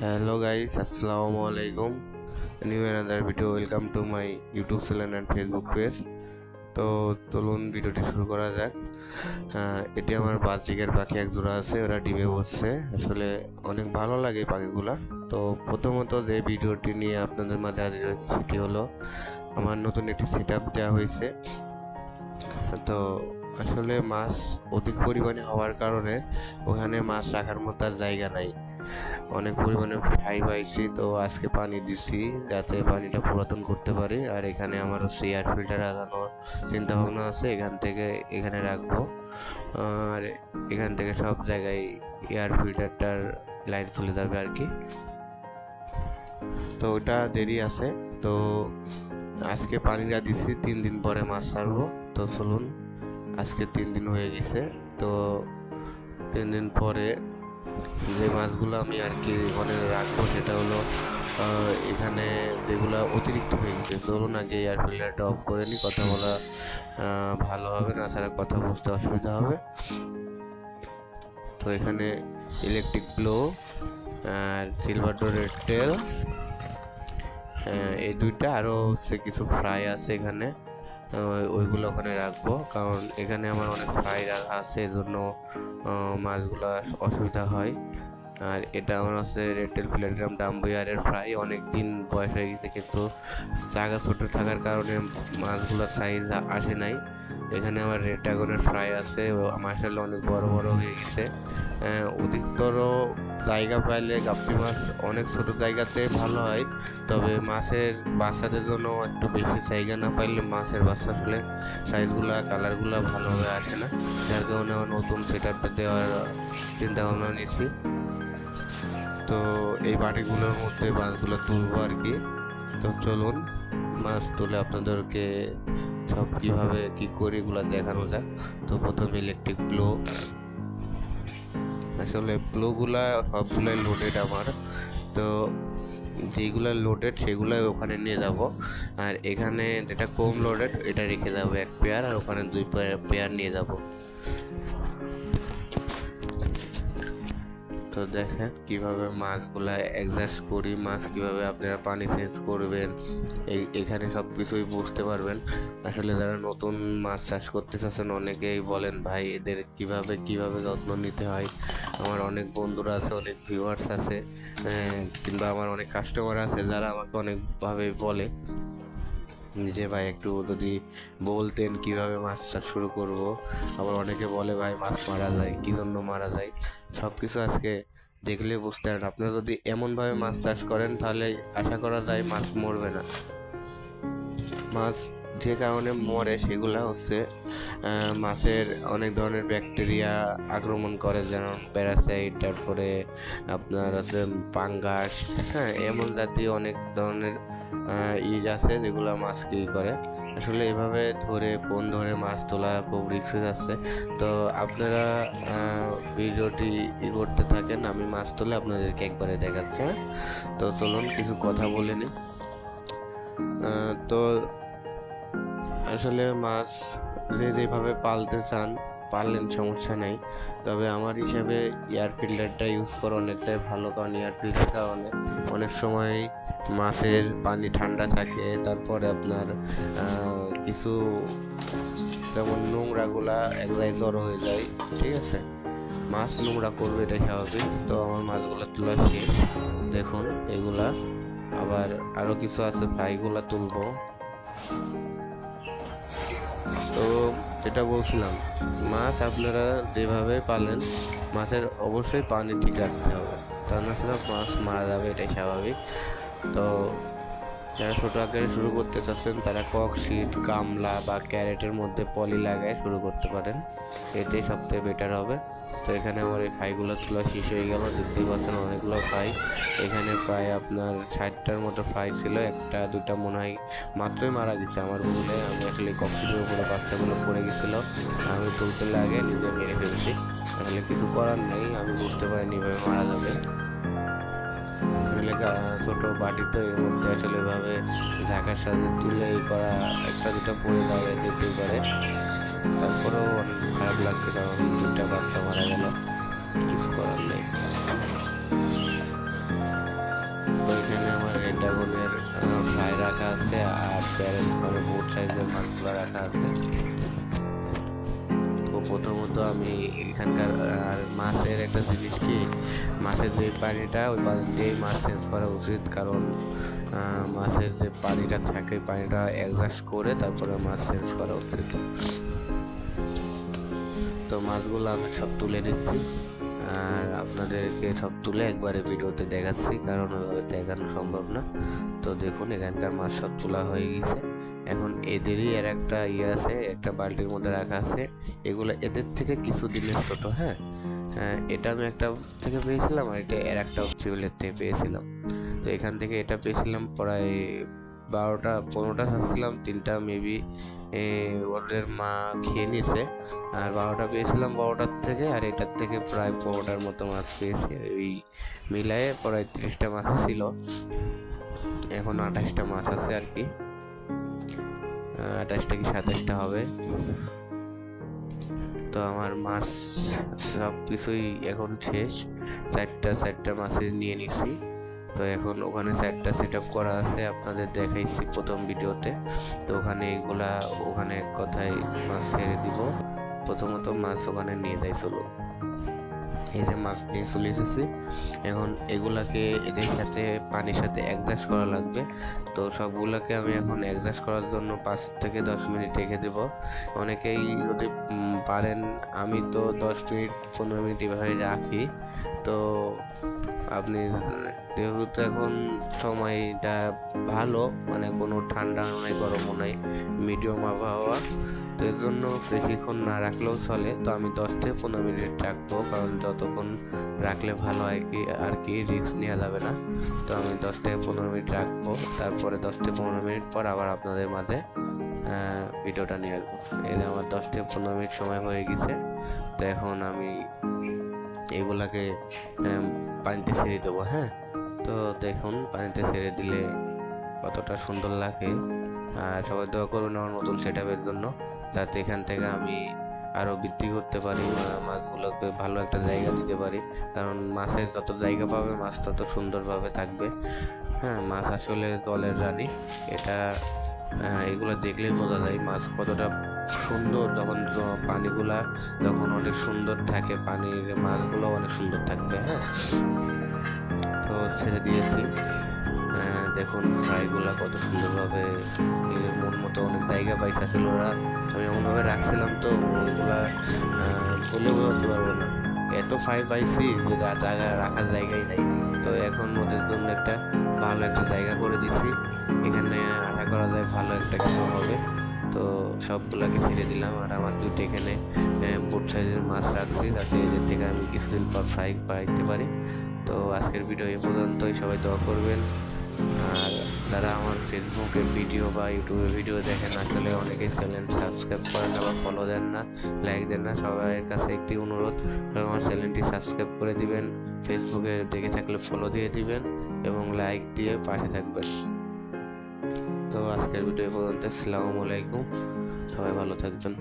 hello, guys. Assalamu alaikum new another video. Welcome to my youtube channel and facebook page. তো চলুন ভিডিওটি শুরু করা যাক। এটি আমার বাজিকের পাখি, এক জোড়া আছে, ওরা ডিমে বসছে আসলে অনেক ভালো লাগে পাখিগুলা। তো প্রথমত যে ভিডিওটি নিয়ে আপনাদের মাঝে হাজির সেটি হলো আমার নতুন একটি সেট আপ দেওয়া হয়েছে। তো আসলে মাছ অধিক পরিমাণে হওয়ার কারণে ওখানে মাছ রাখার মতো আর জায়গা নাই। অনেক পরিমাণে ফ্রাই পাইছি। তো আজকে পানি দিচ্ছি যাতে পানিটা পুরাতন করতে পারি। আর এখানে আমার হচ্ছে এয়ার ফিল্টার লাগানোর চিন্তা ভাবনা আছে, এখান থেকে এখানে রাখব। আর এখান থেকে সব জায়গায় এয়ার ফিল্টারটার লাইন চলে যাবে আর কি। তো ওটা দেরি আছে। তো আজকে পানিটা দিচ্ছি তিন দিন পরে মাছ ছাড়বো। তো চলুন, আজকে তিন দিন হয়ে গেছে। তো তিন দিন পরে যে মাছগুলো আমি আর কি মানে রাখব সেটা হলো এখানে যেগুলো অতিরিক্ত হয়ে গেছে। চলুন আগে এয়ার ফিল্টারটা অফ করে নিই কথা বলা ভালো হবে না ছাড়া কথা বুঝতে অসুবিধা হবে। তো এখানে ইলেকট্রিক ব্লো আর সিলভার ডোরের টেল এই দুইটা আরও হচ্ছে কিছু ফ্রাই আছে এখানে। ওইগুলো ওখানে রাখব। কারণ এখানে আমার অনেক ফ্রাই রাখা আছে, এজন্য জন্য মাছগুলো অসুবিধা হয়। আর এটা আমার হচ্ছে রেটেল প্লেটগ্রাম ডাম্বুয়ারের ফ্রাই। অনেক দিন বয়স হয়ে গেছে, কিন্তু জায়গা ছোটো থাকার কারণে মাছগুলোর সাইজ আসে নাই। এখানে আমার রেড ড্রাগনের ফ্রাই আছে মার্শাল অনেক বড় বড় হয়ে গেছে। অধিকতর জায়গা পাইলে গাপ্পি মাছ অনেক ছোট জায়গাতে ভালো হয়, তবে মাছের বাচ্চাদের জন্য একটু বেশি জায়গা না পাইলে মাছের বাচ্চা হলে সাইজগুলো, কালারগুলো ভালোভাবে আসে না। যার কারণে আমার নতুন সেট আপটা দেওয়ার চিন্তা ভাবনা নিয়েছি। তো এই বাটিগুলোর মধ্যে মাছগুলো তুলবো আর কি। তো চলুন, মাছ তুলে আপনাদেরকে সব কীভাবে কি করি এগুলো দেখানো যাক। তো প্রথমে ইলেকট্রিক ব্লো আসলে ব্লোগুলা সবগুলাই লোডেড আমার। তো যেগুলা লোডেড সেগুলাই ওখানে নিয়ে যাব। আর এখানে যেটা কম লোডেড এটা রেখে যাব এক পেয়ার আর ওখানে দুই পেয়ার নিয়ে যাব। তো দেখেন কীভাবে মাছগুলা অ্যাডজাস্ট করি মাছ কীভাবে আপনারা পানি চেঞ্জ করবেন এই এখানে সব কিছুই বুঝতে পারবেন। আসলে যারা নতুন মাছ চাষ করতে চাচ্ছেন অনেকেই বলেন ভাই এদের কীভাবে কীভাবে যত্ন নিতে হয়? আমার অনেক বন্ধুরা আছে অনেক ভিউয়ার্স আছে আহ, কিংবা আমার অনেক কাস্টমার আছে যারা আমাকে অনেকভাবে বলে। যে ভাই একটু যদি বলতেন কীভাবে মাছ চাষ শুরু করব। আবার অনেকে বলে ভাই মাছ মারা যায় কী জন্য মারা যায়? সব কিছু আজকে দেখলে বুঝতে পারেন আপনারা যদি এমনভাবে মাছ চাষ করেন তাহলে আশা করা যায় মাছ মরবে না। মাছ যে কারণে মরে সেগুলা হচ্ছে মাছের অনেক ধরনের ব্যাকটেরিয়া আক্রমণ করে, যেমন প্যারাসাইট তারপরে আপনার হচ্ছে পাঙ্গাস হ্যাঁ এমন জাতীয় অনেক ধরনের ইজ আছে যেগুলো মাছ কি করে। আসলে এভাবে ধরে ফোন ধরে মাছ তোলা খুব রিক্সে যাচ্ছে। তো আপনারা ভিডিওটি ই করতে থাকেন, আমি মাছ তুলে আপনাদেরকে একবারে দেখাচ্ছি হ্যাঁ? তো চলুন, কিছু কথা বলে নিই। তো আসলে মাছ যে যেভাবে পালতে চান পারলেন সমস্যা নেই। তবে আমার হিসাবে এয়ার ফিল্টারটা ইউজ করা অনেকটাই ভালো, কারণ এয়ার ফিল্টার কারণে অনেক সময় মাছের পানি ঠান্ডা থাকে, তারপরে আপনার কিছু যেমন নোংরাগুলা এক জড়ো হয়ে যায়, ঠিক আছে? মাছ নোংরা করবে এটা স্বাভাবিক। তো আমার মাছগুলো তোলা শেষ। দেখুন, এগুলা আবার আরও কিছু আছে ফ্রাইগুলা তুলবো। তো যেটা বলছিলাম, মাছ আপনারা যেভাবে পালেন, মাছের অবশ্যই পানি ঠিক রাখতে হবে। তা না মাছ মারা যাবে, এটাই স্বাভাবিক। তো যারা ছোট আকারে শুরু করতে চাচ্ছেন, তারা কক শিট গামলা বা ক্যারেটের মধ্যে পলি লাগায় শুরু করতে পারেন। এটাই সবথেকে বেটার হবে। তো এখানে আমার এই ফাইগুলো তোলা শেষ হয়ে গেল, দেখতেই পাচ্ছেন অনেকগুলো ফ্রাই এখানে প্রায় আপনার ষাটটার মতো ফ্রাই ছিল, একটা দুটা মনে হয় মাত্রই মারা গেছে আমার ভুলে। আমি আসলে ককশিটের উপরে বাচ্চাগুলো পড়ে গেছিল, আমি তুলতে লাগে, নিজে মেরে ফেলছি। আসলে কিছু করার নেই, আমি বুঝতে পারিনি এভাবে মারা যাবে। আসলে ছোট বাটি তো এর মধ্যে আসলে এভাবে ঢাকার সাথে তুলে করা একটা দুটা পড়ে যাওয়া যেতেই পারে। তারপরেও অনেক খারাপ লাগছে কারণ দুটা বাচ্চা মারা গেল, কিছু করার নেই। ড্রাগনের ফ্রাই রাখা আছে আর প্যারেন্ট মানে বোট সাইজের মাছগুলো রাখা আছে। তো প্রথমত আমি এখানকার, আর মাছের একটা জিনিস কি, মাছের যে পানিটা, ওই পানি দিয়েই মাছ চেঞ্জ করা উচিত। কারণ মাছের যে পানিটা থাকে পানিটা অ্যাডজাস্ট করে তারপরে মাছ চেঞ্জ করা উচিত। তো মাছগুলো আমি সব তুলে নিচ্ছি। আর আপনাদেরকে সব তুলে একবারে ভিডিওতে দেখাচ্ছি, কারণ ওইভাবে দেখানো সম্ভব না। তো দেখুন, এখানকার মাছ সব তোলা হয়ে গেছে। এখন এদেরই এর একটা ইয়ে আছে একটা বালতির মধ্যে রাখা আছে। এগুলো এদের থেকে কিছু দিনের ছোট হ্যাঁ? হ্যাঁ, এটা আমি একটা থেকে পেয়েছিলাম আর এটা এর একটা ফিউলের থেকে পেয়েছিলাম। তো এখান থেকে এটা পেয়েছিলাম প্রায় বারোটা পনেরোটা ছাড়ছিলাম তিনটা মেবি ওদের মা খেয়ে নিয়েছে। আর বারোটা পেয়েছিলাম বারোটার থেকে আর এটার থেকে প্রায় পনেরোটার মতো মাছ পেয়েছি। ওই মিলায়ে প্রায় তিরিশটা মাছ ছিল। এখন আঠাশটা মাছ আছে আর কি। আঠাশটা কি সাতাশটা হবে? তো আমার মাছ সব কিছুই এখন শেষ। চারটা চারটা মাছের নিয়ে নিছি। তো এখন ওখানে চারটা সেট আপ করা আছে, আপনাদের দেখাইছি প্রথম ভিডিওতে। তো ওখানে এগুলা, ওখানে এক কথায় মাছ ছেড়ে দিব। প্রথমত মাছ ওখানে নিয়ে যাই চলো এই যে মাছ নিয়ে চলে এসেছি। এখন এগুলাকে এদের সাথে পানির সাথে অ্যাডজাস্ট করা লাগবে। তো সবগুলোকে আমি এখন অ্যাডজাস্ট করার জন্য পাঁচ থেকে দশ মিনিট রেখে দেব। অনেকেই যদি পারেন, আমি তো দশ মিনিট, পনেরো মিনিট এভাবে রাখি। তো আপনি যেহেতু এখন সময়টা ভালো মানে কোনো ঠান্ডা নাই, গরমও নাই মিডিয়াম আবহাওয়া, তো এর জন্য বেশিক্ষণ না রাখলেও চলে। তো আমি দশ থেকে পনেরো মিনিট রাখব, কারণ যতক্ষণ রাখলে ভালো হয় কি, আর কি রিস্ক নেওয়া যাবে না। তো আমি দশ থেকে পনেরো মিনিট রাখব, তারপরে দশ থেকে পনেরো মিনিট পর আবার আপনাদের মাঝে ভিডিওটা নিয়ে আসব। যে আমার দশ থেকে পনেরো মিনিট সময় হয়ে গেছে, তো এখন আমি এগুলাকে পানিতে ছেড়ে দেবো হ্যাঁ? তো দেখুন, পানিতে ছেড়ে দিলে কতটা সুন্দর লাগে। আর সবাই দোয়া করুন আমার নতুন সেট জন্য, যাতে এখান থেকে আমি আরও বৃদ্ধি করতে পারি মাছগুলোকে ভালো একটা জায়গা দিতে পারি। কারণ মাছের যত জায়গা পাবে, মাছ তত সুন্দরভাবে থাকবে। হ্যাঁ মাছ আসলে জলের রানী। এটা এগুলো দেখলেই বোঝা যায় মাছ কতটা সুন্দর যখন পানিগুলা যখন অনেক সুন্দর থাকে পানির মাছগুলো অনেক সুন্দর থাকবে হ্যাঁ? তো ছেড়ে দিয়েছি। দেখুন ফ্রাইগুলা কত সুন্দরভাবে নিজের মন মতো অনেক জায়গা পাইছে আসলে ওরা। আমি এমনভাবে রাখছিলাম তো ওইগুলা আহ, বলে বোঝাতে পারব না। এত ফ্রাই পাইছি যে জায়গা রাখার জায়গাই নাই। তো এখন ওদের জন্য একটা ভালো একটা জায়গা করে দিছি। এখানে আশা করা যায় ভালো একটা কিছু হবে। তো সবগুলাকে ছেড়ে দিলাম আর আমার দুটো এখানে বোট সাইজের মাছ রাখছি যাতে এদের থেকে আমি কিছুদিন পর ফ্রাই বাড়াইতে পারি। তো আজকের ভিডিও এ পর্যন্তই, সবাই দোয়া করবেন। আর যারা আমার ফেসবুকে ভিডিও বা ইউটিউবে ভিডিও দেখেন, আসলে অনেকে চ্যানেল সাবস্ক্রাইব করেন না বা ফলো দেন না লাইক দেন না, সবাইয়ের কাছে একটি অনুরোধ আমার চ্যানেলটি সাবস্ক্রাইব করে দিবেন। ফেসবুকে দেখে থাকলে ফলো দিয়ে দিবেন এবং লাইক দিয়ে পাশে থাকবেন। তো আজকের ভিডিও পর্যন্ত আসসালামু আলাইকুম। সবাই ভালো থাকবেন।